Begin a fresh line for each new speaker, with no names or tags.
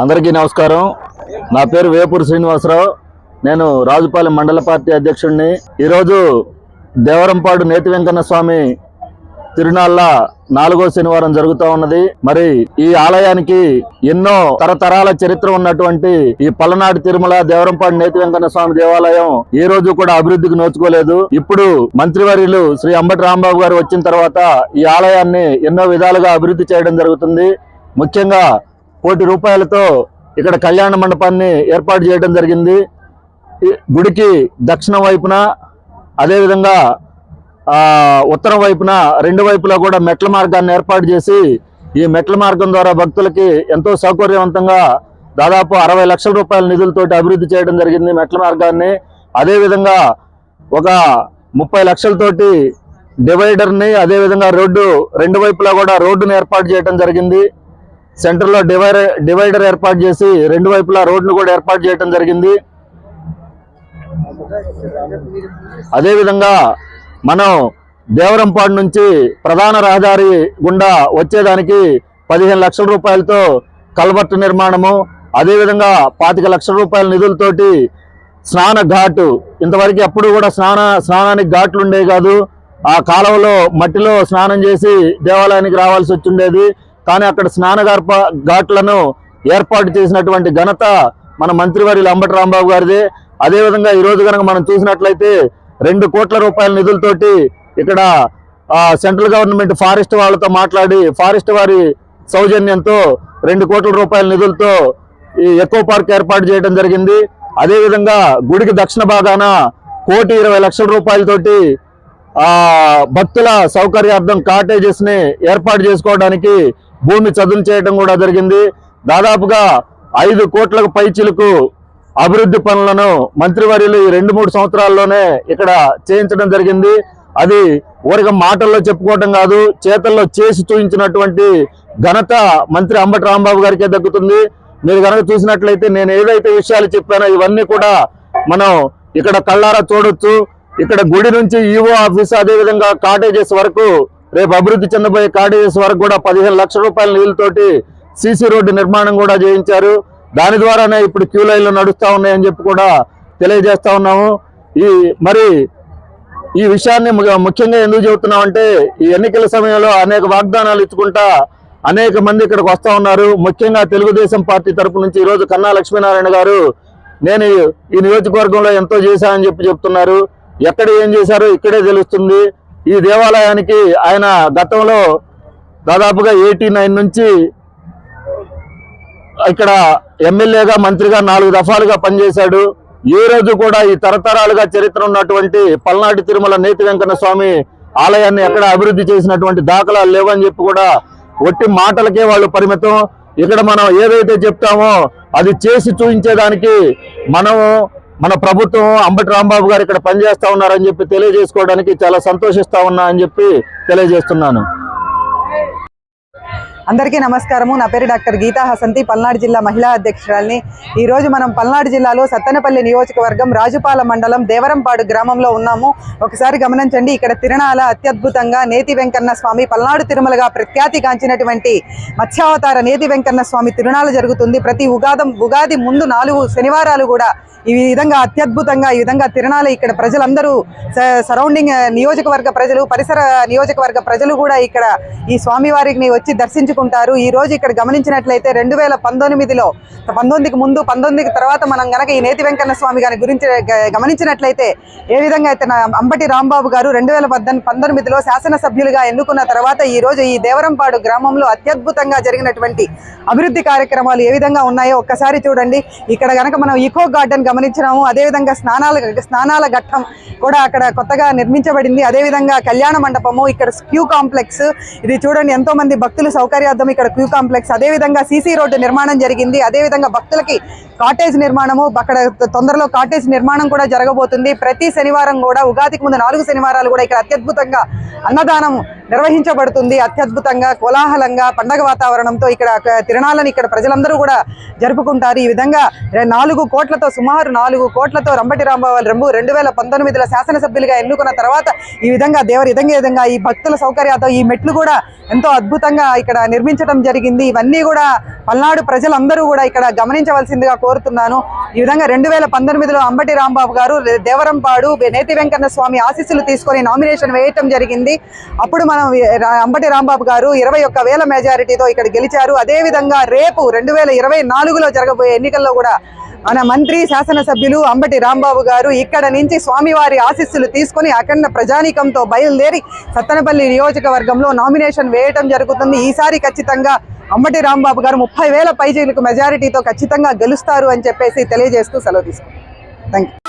అందరికీ నమస్కారం. నా పేరు వేపూరు శ్రీనివాసరావు. నేను రాజుపాలెం మండల పార్టీ అధ్యక్షుడిని. ఈరోజు దేవరంపాడు నేతి వెంకన్న స్వామి తిరునాళ్ళ నాలుగో శనివారం జరుగుతూ ఉన్నది. మరి ఈ ఆలయానికి ఎన్నో తరతరాల చరిత్ర ఉన్నటువంటి ఈ పల్లనాడు తిరుమల దేవరంపాడు నేతి వెంకన్న స్వామి దేవాలయం ఈ రోజు కూడా అభివృద్ధికి నోచుకోలేదు. ఇప్పుడు మంత్రివర్యులు శ్రీ అంబటి రాంబాబు గారు వచ్చిన తర్వాత ఈ ఆలయాన్ని ఎన్నో విధాలుగా అభివృద్ధి చేయడం జరుగుతుంది. ముఖ్యంగా కోటి రూపాయలతో ఇక్కడ కళ్యాణ మండపాన్ని ఏర్పాటు చేయడం జరిగింది. గుడికి దక్షిణ వైపున అదేవిధంగా ఉత్తరం వైపున రెండు వైపులా కూడా మెట్ల మార్గాన్ని ఏర్పాటు చేసి ఈ మెట్ల మార్గం ద్వారా భక్తులకి ఎంతో సౌకర్యవంతంగా దాదాపు అరవై లక్షల రూపాయల నిధులతోటి అభివృద్ధి చేయడం జరిగింది మెట్ల మార్గాన్ని. అదేవిధంగా ఒక ముప్పై లక్షలతోటి డివైడర్ని అదేవిధంగా రోడ్డు రెండు వైపులా కూడా రోడ్డును ఏర్పాటు చేయడం జరిగింది. సెంటర్లో డివైడర్ డివైడర్ ఏర్పాటు చేసి రెండు వైపులా రోడ్లు కూడా ఏర్పాటు చేయడం జరిగింది. అదేవిధంగా మనం దేవరంపాడు నుంచి ప్రధాన రహదారి గుండా వచ్చేదానికి పదిహేను లక్షల రూపాయలతో కల్వర్టు నిర్మాణము అదేవిధంగా పాతిక లక్షల రూపాయల నిధులతోటి స్నాన ఘాటు. ఇంతవరకు ఎప్పుడు కూడా స్నాన స్నానానికి ఘాట్లు ఉండేవి కాదు. ఆ కాలువలో మట్టిలో స్నానం చేసి దేవాలయానికి రావాల్సి వచ్చిండేది కానీ అక్కడ స్నాన ఘాట్లను ఏర్పాటు చేసినటువంటి ఘనత మన మంత్రివర్యులు అంబటి రాంబాబు గారిదే. అదేవిధంగా ఈ రోజు కనుక మనం చూసినట్లయితే రెండు కోట్ల రూపాయల నిధులతోటి ఇక్కడ సెంట్రల్ గవర్నమెంట్ ఫారెస్ట్ వాళ్ళతో మాట్లాడి ఫారెస్ట్ వారి సౌజన్యంతో రెండు కోట్ల రూపాయల నిధులతో ఈ ఎకో పార్క్ ఏర్పాటు చేయడం జరిగింది. అదేవిధంగా గుడికి దక్షిణ భాగాన కోటి ఇరవై లక్షల రూపాయలతోటి ఆ భక్తుల సౌకర్యార్థం కాటేజెస్ని ఏర్పాటు చేసుకోవడానికి భూమి చదును చేయడం కూడా జరిగింది. దాదాపుగా ఐదు కోట్లకు పైచిలకు అభివృద్ధి పనులను మంత్రివర్యులు ఈ రెండు మూడు సంవత్సరాల్లోనే ఇక్కడ చేయించడం జరిగింది. అది ఊరిక మాటల్లో చెప్పుకోవటం కాదు చేతల్లో చేసి చూపించినటువంటి ఘనత మంత్రి అంబటి రాంబాబు గారికే దక్కుతుంది. మీరు కనుక చూసినట్లయితే నేను ఏదైతే విషయాలు చెప్పానో ఇవన్నీ కూడా మనం ఇక్కడ కళ్ళారా చూడొచ్చు. ఇక్కడ గుడి నుంచి ఈవో ఆఫీస్ అదేవిధంగా కాటేజెస్ వరకు రేపు అభివృద్ధి చెందబోయే కాడేజెస్ వరకు కూడా పదిహేను లక్షల రూపాయల నిధులతోటి సీసీ రోడ్డు నిర్మాణం కూడా చేయించారు. దాని ద్వారానే ఇప్పుడు క్యూ లైన్లు నడుస్తూ ఉన్నాయని చెప్పి కూడా తెలియజేస్తా ఉన్నాము. ఈ మరి ఈ విషయాన్ని ముఖ్యంగా ఎందుకు చెబుతున్నామంటే ఈ ఎన్నికల సమయంలో అనేక వాగ్దానాలు ఇచ్చుకుంటా అనేక మంది ఇక్కడికి వస్తూ ఉన్నారు. ముఖ్యంగా తెలుగుదేశం పార్టీ తరపు నుంచి ఈ రోజు కన్నా లక్ష్మీనారాయణ గారు నేను ఈ- ఈ నియోజకవర్గంలో ఎంతో చేశానని చెప్పి చెప్తున్నారు. ఎక్కడ ఏం చేశారో ఇక్కడే తెలుస్తుంది. ఈ దేవాలయానికి ఆయన గతంలో దాదాపుగా ఎయిటీ నైన్ నుంచి ఇక్కడ ఎమ్మెల్యేగా మంత్రిగా నాలుగు దఫాలుగా పనిచేశాడు. ఏ రోజు కూడా ఈ తరతరాలుగా చరిత్ర ఉన్నటువంటి పల్నాటి తిరుమల నేతి వెంకన్న స్వామి ఆలయాన్ని ఎక్కడ అభివృద్ధి చేసినటువంటి దాఖలాలు లేవని చెప్పి కూడా ఒట్టి మాటలకే వాళ్ళు పరిమితం. ఇక్కడ మనం ఏదైతే చెప్తామో అది చేసి చూపించేదానికి మనము మన ప్రభుత్వం అంబటి రాంబాబు గారు ఇక్కడ పనిచేస్తా ఉన్నారని చెప్పి తెలియజేసుకోవడానికి చాలా సంతోషిస్తా ఉన్నా అని చెప్పి తెలియజేస్తున్నాను.
అందరికీ నమస్కారము. నా పేరు డాక్టర్ గీతా హసంతి. పల్నాడు జిల్లా మహిళా అధ్యక్షురాల్ని. ఈ రోజు మనం పల్నాడు జిల్లాలో సత్తెనపల్లి నియోజకవర్గం రాజుపాల మండలం దేవరంపాడు గ్రామంలో ఉన్నాము. ఒకసారి గమనించండి ఇక్కడ తిరణాల అత్యద్భుతంగా నేతి వెంకన్న స్వామి పల్నాడు తిరుమలగా ప్రఖ్యాతిగాంచినటువంటి మత్స్యావతార నేతి వెంకన్న స్వామి తిరుణాలు జరుగుతుంది. ప్రతి ఉగాదం ఉగాది ముందు నాలుగు శనివారాలు కూడా ఈ విధంగా అత్యద్భుతంగా ఈ విధంగా తిరణాలు ఇక్కడ ప్రజలందరూ స- సరౌండింగ్ నియోజకవర్గ ప్రజలు పరిసర నియోజకవర్గ ప్రజలు కూడా ఇక్కడ ఈ స్వామివారిని వచ్చి దర్శించుకుంటారు ఈ రోజు ఇక్కడ గమనించినట్లయితే రెండు వేల పంతొమ్మిదిలో పంతొమ్మిదికి ముందు పంతొమ్మిదికి తర్వాత మనం గనక ఈ నేతి వెంకన్న స్వామి గారి గురించి గమనించినట్లయితే ఏ విధంగా అయితే అంబటి రాంబాబు గారు రెండు వేల పంతొమ్మిదిలో శాసనసభ్యులుగా ఎన్నుకున్న తర్వాత ఈ రోజు ఈ దేవరంపాడు గ్రామంలో అత్యద్భుతంగా జరిగినటువంటి అభివృద్ధి కార్యక్రమాలు ఏ విధంగా ఉన్నాయో ఒక్కసారి చూడండి. ఇక్కడ గనక మనం ఈకో గార్డెన్ గమనించినాము. అదేవిధంగా స్నానాల స్నానాల ఘట్టం కూడా అక్కడ కొత్తగా నిర్మించబడింది. అదేవిధంగా కళ్యాణ మండపము ఇక్కడ క్యూ కాంప్లెక్స్ ఇది చూడండి ఎంతో మంది సౌకర్యాలు సౌకర్యార్థం ఇక్కడ క్యూ కాంప్లెక్స్. అదేవిధంగా సీసీ రోడ్డు నిర్మాణం జరిగింది. అదేవిధంగా భక్తులకి కాటేజ్ నిర్మాణము అక్కడ తొందరలో కాటేజ్ నిర్మాణం కూడా జరగబోతుంది. ప్రతి శనివారం కూడా ఉగాదికి ముందు నాలుగు శనివారాలు కూడా ఇక్కడ అత్యద్భుతంగా అన్నదానం నిర్వహించబడుతుంది. అత్యద్భుతంగా కోలాహలంగా పండగ వాతావరణంతో ఇక్కడ తిరణాలను ఇక్కడ ప్రజలందరూ కూడా జరుపుకుంటారు. ఈ విధంగా నాలుగు కోట్లతో సుమారు నాలుగు కోట్లతో రంబటి రాంబాబు రెంబు రెండు వేల పంతొమ్మిదిలో శాసనసభ్యులుగా ఎన్నుకున్న తర్వాత ఈ విధంగా దేవరి విధంగా ఈ విధంగా ఈ భక్తుల సౌకర్యాలతో ఈ మెట్లు కూడా ఎంతో అద్భుతంగా ఇక్కడ నిర్మించడం జరిగింది. ఇవన్నీ కూడా పల్నాడు ప్రజలందరూ కూడా ఇక్కడ గమనించవలసిందిగా కోరుతున్నాను. ఈ విధంగా రెండు వేల పంతొమ్మిదిలో అంబటి రాంబాబు గారు దేవరంపాడు నేతి వెంకన్న స్వామి ఆశీస్సులు తీసుకొని నామినేషన్ వేయటం జరిగింది. అప్పుడు మనం రా- అంబటి రాంబాబు గారు ఇరవై ఒక్క వేల మెజారిటీతో ఇక్కడ గెలిచారు. అదేవిధంగా రేపు రెండు వేల ఇరవై నాలుగులో జరగబోయే ఎన్నికల్లో కూడా మన మంత్రి శాసనసభ్యులు అంబటి రాంబాబు గారు ఇక్కడ నుంచి స్వామివారి ఆశీస్సులు తీసుకొని అఖండ ప్రజానీకంతో బయలుదేరి సత్తెనపల్లి నియోజకవర్గంలో నామినేషన్ వేయటం జరుగుతుంది. ఈసారి ఖచ్చితంగా అంబటి రాంబాబు గారు ముప్పై వేల పైజీలకు మెజారిటీతో ఖచ్చితంగా గెలుస్తారు అని చెప్పేసి తెలియజేస్తూ సెలవు తీసుకుంటాం థ్యాంక్ యూ